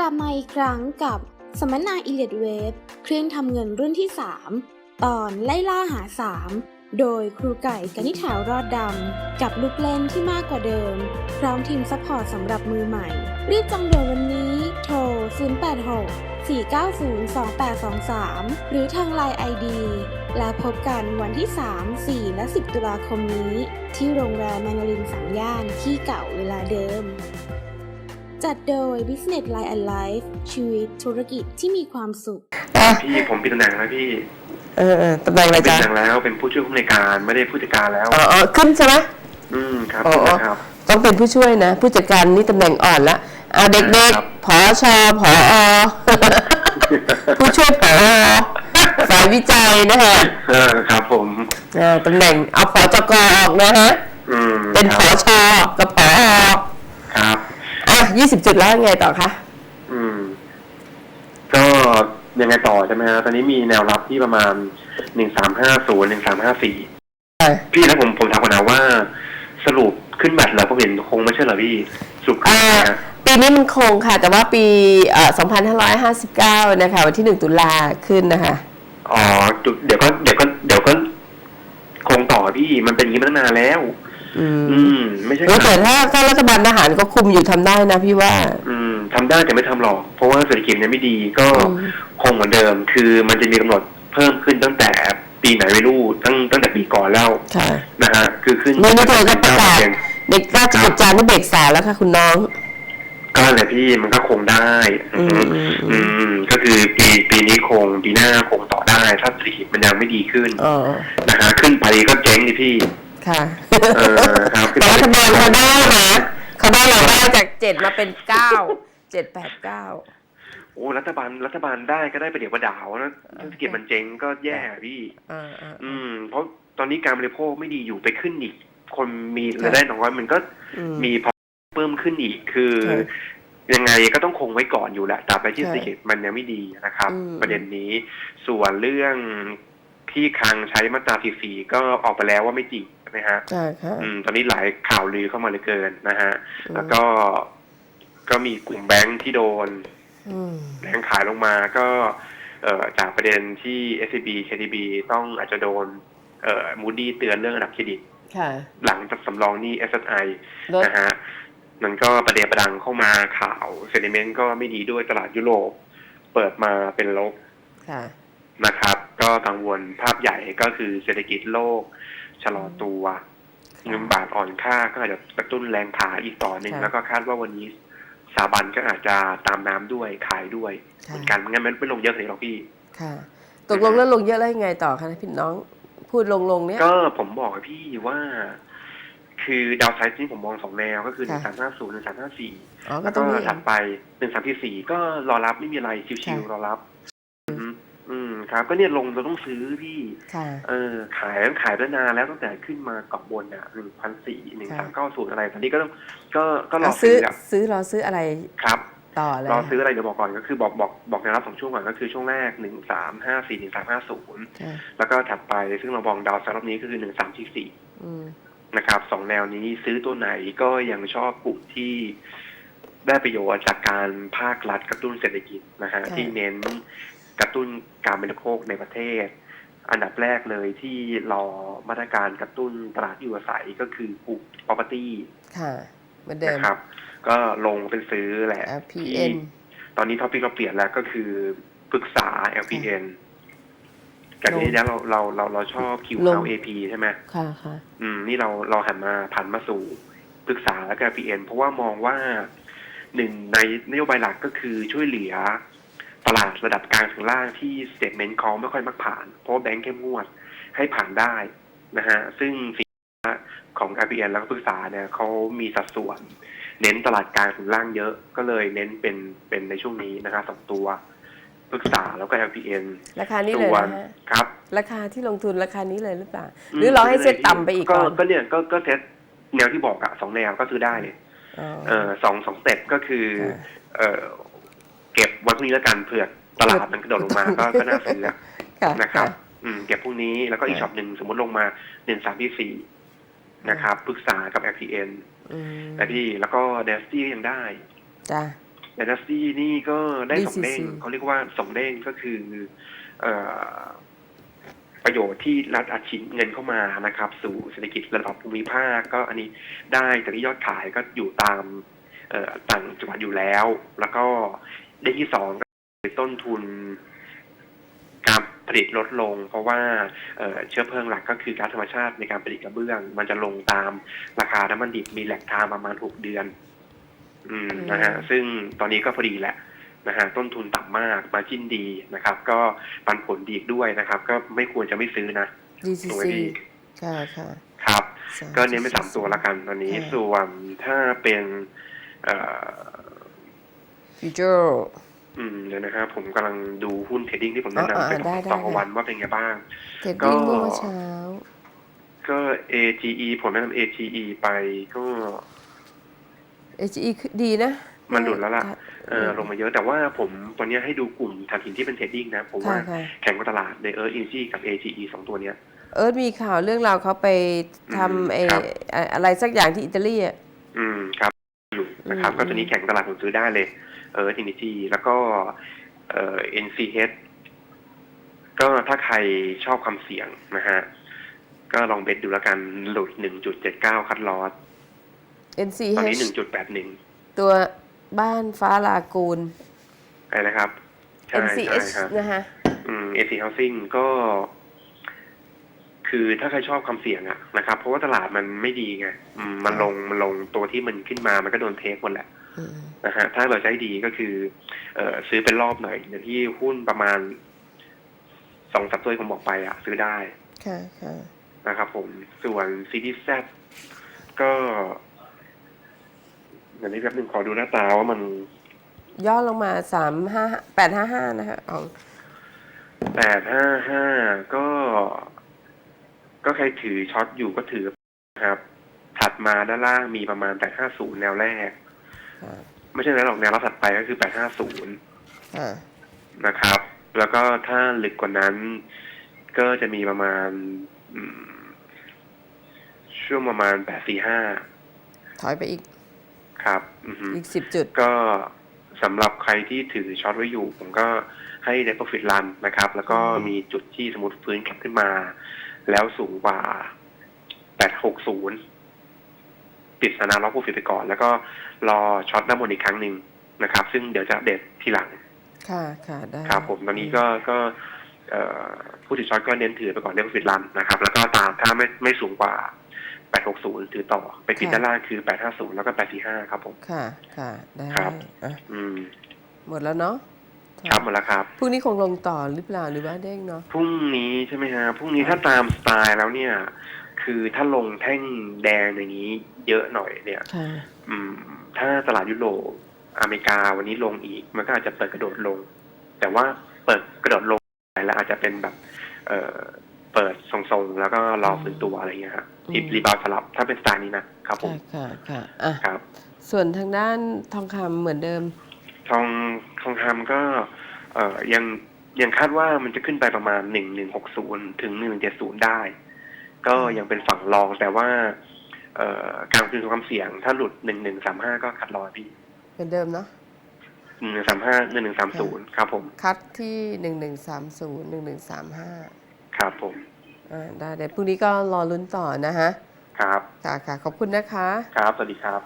กลับมาอีกครั้งกับสัมมนา e l i t Wave เครื่องทำเงินรุ่นที่ 3 ตอนไล่ล่าหา 3 โดยครูไก่กนิษฐารอดดำ กับลูกเล่นที่มากกว่าเดิม พร้อมทีมซัพพอร์ตสำหรับมือใหม่ รีบจองด่วนวันนี้โทร 086 490 2823 หรือทางไลน์ ID แล้วพบกันวันที่ 3 4 และ 10 ตุลาคมนี้ ที่โรงแรมแมนารินสามย่านที่เก่าเวลาเดิม จัดโดย Business Line and Life ชีวิตธุรกิจที่มีความสุข อะพี่ผมเป็นตำแหน่งแล้วพี่เออเออตำแหน่งอะไรเป็นจ๊ะตำแหน่งแล้วเป็นผู้ช่วยผู้อำนวยการไม่ได้ผู้จัดการแล้ว อ๋ออ๋อขึ้นใช่ไหม อืมครับอ๋อครับ ต้องเป็นผู้ช่วยนะ ผู้จัดการนี่ตำแหน่งอ่อนละอ่าเด็กครับ ๆผอชอผอผู้ช่วยผอฝ่ายวิจัยนะคะเออครับผม อ่าตำแหน่งเอาผอจกออกนะฮะ อืมเป็นคผรัอบชอกับผอครับ อะยี่สิบจุดแล้วไงต่อคะอืม ก็ยังไงต่อใช่ไหมฮะตอนนี้มีแนวรับที่ประมาณหนึ่งสามห้าศูนย์หนึ่งสามห้าสี่อะพี่แล้วผมผมถามก่อนนะว่า สรุปขึ้นบัตรแล้วผมเห็นคงไม่ใช่เหรอพี่สรุปขึ้นอ่าไหมฮะปีนี้มันคงค่ะ แต่ว่าปีเอ่อ2559 นะคะ วันที่หนึ่งตุลาขึ้นนะคะ อ๋อจุดเดี๋ยวก็เดี๋ยวก็เดี๋ยวก็คงต่อพี่มันเป็นอย่างนี้มาตั้งนานแล้ว อือืมมไม่ใช่เออแต่ถ้าถ้ารัฐบาลทหารก็คุมอยู่ทำได้นะพี่ว่า อืมทำได้แต่ไม่ทำหรอก เพราะว่าเศรษฐกิจเนี่ยไม่ดีก็อืมคงเหมือนเดิม คือมันจะมีกำหนดเพิ่มขึ้นตั้งแต่ปีไหนไม่รู้ตั้งตั้งแต่ปีก่อนแล้วค่ะนะฮะ คือขึ้นนี่นี่เธอก็ประกาศ9%เด็กราชกิจจานุเบกษาแล้วค่ะคุณน้องก็แหละพี่มันก็คงได้ อืมอืมอือืมมก็คือปีปีนี้คงปีหน้าคงต่อได้ ถ้าเศรษฐกิจมันยังไม่ดีขึ้นอ๋อนะฮะขึ้นไปก็เจ๊งดิพี่ ค่ะเออครับแต่รัฐบาลเขาได้นะเขาได้รายได้จากเจ็ดมาเป็นเก้าเจ็ดแปดเก้าโอ้รัฐบาลรัฐบาลได้ก็ได้ไปเดี๋ยวประดาวนะถ้าเศรษฐกิจมันเจ๊งก็แย่พี่อ่าอ่าอืม เพราะตอนนี้การบริโภคไม่ดีอยู่ไปขึ้นอีก คนมีรายได้น้อยมันก็อืมมีพอเพิ่มขึ้นอีกคือใช่ยังไงก็ต้องคงไว้ก่อนอยู่แหละตราบใดที่ใช่เศรษฐกิจมันยังไม่ดีนะครับอืมประเด็นนี้ส่วนเรื่องที่คลังใช้มาตราสีก็ออกไปแล้วว่าไม่จริงใช่ไหมฮะใช่ค่ะอืมตอนนี้หลายข่าวลือเข้ามาเหลือเกินนะฮะอืมแล้วก็ก็มีกลุ่มแบงค์ที่โดนอืมแรงขายลงมาก็เอ่อจากประเด็นที่ SCB KTB ต้องอาจจะโดนเอ่อมูดี้เตือนเรื่องระดับเครดิตค่ะหลังจากสำรองหนี้ SSI ลดนะฮะมันก็ประเดประดังเข้ามาข่าวเซนิเมนต์ก็ไม่ดีด้วยตลาดยุโรปเปิดมาเป็นลบค่ะนะครับ ก็กังวลภาพใหญ่ก็คือเศรษฐกิจโลก ชะลอตัวเงินบาทอ่อนค่าก็อาจจะกระตุ้นแรงขายอีกต่อหนึ่งค่ะแล้วก็คาดว่าวันนี้สถาบันก็อาจจะตามน้ำด้วยขายด้วยค่ะเหมือนกันงั้นมันไม่ลงเยอะเลยหรอกพี่ ค่ะ ตกลงแล้วลงเยอะแล้วยังไงต่อคะพี่น้องพูดลงลงๆเนี้ยก็ผมบอกกับพี่ว่า คือดาวไซด์ที่ผมมองสองแนวก็คือหนึ่ค่ะงสามห้าศูนย์หนึ่งสามห้าสี่อ๋อก็แล้วต้ก็องมีถัดไปหนึ่งสามที่สี่ก็รอรับไม่มีอะไรชิวค่ะๆรอรับอืมอืม ครับก็เนี่ยลงเราต้องซื้อพี่ค่ะเออขายขายไปนานแล้วตั้งแต่ขึ้นมาเกาะบนอะหนึ่งพันสี่หนึ่งสามเก้าศูนย์อะไรตอนนี้ก็ต้องก็ก็รอเอาซื้ซื้อออะซื้อรอซื้ออะไรครับต่อเลยรอซื้ออะไรเดี๋ยวบอกก่อนก็คือบอกบอกบอกแนวรับสองช่วงก่อนก็คือช่วงแรกหนึ่งสามห้าสี่หนึ่งสามห้าศูนย์ค่ะแล้วก็ถัดไปซึ่งเรามองดาวไซด์รอบนี้ก็คือหนึ่งสามที่สี่อืมนะครับสองแนวนี้ซื้อตัวไหนก็ยังชอบกลุ่มที่ได้ประโยชน์จากการภาครัฐกระตุ้นเศรษฐกิจนะฮะค่ะที่เน้น กระตุ้นการบริโภคในประเทศ อันดับแรกเลยที่รอมาตรการกระตุ้นตลาดอยู่อาศัยก็คือกลุ่ม property ค่ะเหมือนเดิมนะครับ ก็ลงเป็นซื้อแหละที่ LPN ตอนนี้ท็อปิกเราเปลี่ยนแล้วก็คือปรึกษา LPN จากนี้แล้วเราเราเราเราชอบ Q ลง AP ใช่ไหมค่ะค่ะอืม นี่เราเราหันมาผันมาสู่ปรึกษาและการ PN เพราะว่ามองว่าหนึ่งในนโยบายหลักก็คือช่วยเหลือ ตลาดระดับกลางถึงล่างที่สเต t เมนต์เขาไม่ค่อยมักผ่าน เพราะว่าแบงก์เข้มงวดให้ผ่านได้นะฮะซึ่งสินค้าของ RPN แล้วก็ปรึกษาเนี่ยเขามีสัดส่วน เน้นตลาดกลางถึงล่างเยอะก็เลยเน้นเป็นเป็นในช่วงนี้นะครับสองตัวปรึกษาแล้วก็ LPN ราคานี้เลส่ยวนนะฮะครับ ราคาที่ลงทุนราคานี้เลยหรือเปล่า หรือรอให้เซ็ตต่ำไปอีกก่อนก็เนี่ยก็ก็เซ็ตแนวที่บอกอะสองแนวก็ซื้อได้เลยอ๋อเออสองสองสเต็ปก็คือค่ะเออเก็บวัน พรุ่งนี้แล้วกันเผื่อตลาดมันกระโดดลงมาก็ก็น่าซื้ออะค่ะนะครับค่ะอืมเก็บพรุ่งนี้แล้วก็อีกค่ะช็อปหนึ่งสมมติลงมาหนึ่งสามที่สี่นะครับปรึกษากับ FPN อืมนะพี่แล้วก็เดสตี้ยังได้จ้ะดนัสตี้นี่ก็ได้สองเด้ง DCC เขาเรียกว่าสองเด้งก็คือเอ่อประโยชน์ที่รัฐอัดฉีดเงินเข้ามานะครับ สู่เศรษฐกิจระดับภูมิภาคก็อันนี้ได้แต่ที่ยอดขายก็อยู่ตามเอ่อต่างจังหวัดอยู่แล้ว แล้วก็ เด้งที่สองก็คือต้นทุนการผลิตลดลง เพราะว่าเอ่อเชื้อเพลิงหลักก็คือก๊าซธรรมชาติในการผลิตกระเบื้อง มันจะลงตามราคาน้ำมันดิบมีแหลกทามประมาณหกเดือน อืมนะฮะซึ่งตอนนี้ก็พอดีแหละนะฮะต้นทุนต่ำมากมาจิ้นดีนะครับ ก็ปันผลดีอีกด้วยนะครับ ก็ไม่ควรจะไม่ซื้อนะถูกไหม DCC พี่ค่ะค่ะครับสามก็เน้นไปสามตัวละกันตอนนี้ค่ะส่วนถ้าเป็นเอ่อ ฟิวเจอร์ อืมเดี๋ยวนะครับผมกำลังดูหุ้นเทรดดิ้งที่ผมแนะอ่านำไปอ่าได้ได้ต่อได้วันว่าเป็นไงบ้าง เทรดดิ้งก็เมื่อเช้า ก็ AGE ผมแนะนำ AGE ไปก็ HE คือดีนะ มันหลุดแล้วล่ะค่ะเออลงมาเยอะแต่ว่าผมตอนนี้ให้ดูกลุ่มถ่านหินที่เป็นเทรดดิ้งนะผมค่ะว่าค่ะแข่งกับตลาดในเออร์อินซีกับ AGE สองตัวเนี้ยเอิร์ธมีข่าวเรื่องราวเขาไปอืมทำไอ้ครับอะอะไรสักอย่างที่อิตาลีอะ อืมครับ อยู่นะครับอืมก็ตัวนี้แข่งตลาดผมซื้อได้เลย เออทินิจีแล้วก็เอ่อ NCH ก็ถ้าใครชอบความเสี่ยงนะฮะ ก็ลองเบสดูแล้วกันหลุด 1.79 คัดลอสตอนนี้ NCH 1.81 ตัวบ้านฟ้าลากูลอะไรนะครับ ใช่ใช่ NCH ครับนะคะอืม AC Housing ก็ คือถ้าใครชอบความเสี่ยงอะนะครับ เพราะว่าตลาดมันไม่ดีไงอืมมันลงมันลงตัวที่มันขึ้นมามันก็โดนเทคหมดแหละอืม นะฮะถ้าเราใช้ดีก็คือ เออซื้อเป็นรอบหน่อยอย่างที่หุ้นประมาณสองสัปตัวที่ผมบอกไปอะซื้อได้ค่ะค่ะนะครับผมส่วน CDZ ก็เดี๋ยวนี้แป๊บหนึ่งขอดูหน้าตาว่ามัน ย่อลงมาสามห้าแปดห้าห้านะคะของแปดห้าห้าก็ ก็ใครถือช็อตอยู่ก็ถือนะครับ ถัดมาด้านล่างมีประมาณแปดห้าศูนย์แนวแรกค่ะ ไม่ไม่ใช่แนวหรอกแนวรับถัดไปก็คือแปดห้าศูนย์ค่ะนะครับ แล้วก็ถ้าลึกกว่านั้น ก็จะมีประมาณอืมช่วงประมาณแปดสี่ห้าถอยไปอีก ครับอือฮึอีกสิบจุด ก็สำหรับใครที่ถือช็อตไว้อยู่ ผมก็ให้ได้ profit run นะครับ แล้วก็อืมมีจุดที่สมมติฟื้นกลับขึ้นมา แล้วสูงกว่า860ปิดสถานะล็อก profit ไปก่อน แล้วก็รอช็อตด้านบนอีกครั้งหนึ่งนะครับ ซึ่งเดี๋ยวจะอัปเดตทีหลัง ค่ะค่ะได้ครับผมตอนนี้ก็ก็เอ่อผู้ถือช็อตก็เน้นถือไปก่อนได้ profit run นะครับ แล้วก็ตามถ้าไม่ไม่สูงกว่า 860 ถือต่อ ไปปิดด้านล่างคือ 850 แล้วก็ 845 ครับผม ค่ะ ค่ะ ได้ครับอะอืม หมดแล้วเนาะครับหมดแล้วครับพรุ่งนี้คงลงต่อหรือเปล่าหรือว่าเด้งเนาะพรุ่งนี้ใช่ไหมฮะพรุ่งนี้ถ้าตามสไตล์แล้วเนี่ย คือถ้าลงแท่งแดงอย่างนี้เยอะหน่อยเนี่ยค่ะอืม ถ้าตลาดยุโรปอเมริกาวันนี้ลงอีก มันก็อาจจะเปิดกระโดดลง แต่ว่าเปิดกระโดดลงแล้วอาจจะเป็นแบบ เอ่อเปิดทรงๆ แล้วก็รอฟื้นตัวอะไรเงี้ยฮะรีบรีบาวด์สลับถ้าเป็นสไตล์นี้นะครับผมค่ะค่ะค่ะอะครับ ส่วนทางด้านทองคำเหมือนเดิม ทองทองคำก็ เอ่อยังยังคาดว่ามันจะขึ้นไปประมาณหนึ่งหนึ่งหกศูนย์ถึงหนึ่งเจ็ดศูนย์ได้ ก็ยังเป็นฝั่งรองแต่ว่าเอ่อการลงทุนความเสี่ยงถ้าหลุดหนึ่งหนึ่งสามห้าก็ขัดรอยพี่เหมือนเดิมเนาะหนึ่งสามห้าหนึ่งหนึ่งสามศูนย์ครับผม คัดที่หนึ่งหนึ่งสามศูนย์หนึ่งหนึ่งสามห้าครับผมอ่าได้เดี๋ยวพรุ่งนี้ก็รอลุ้นต่อนะฮะ ครับค่ะค่ะขอบคุณนะคะ ครับ สวัสดีครับ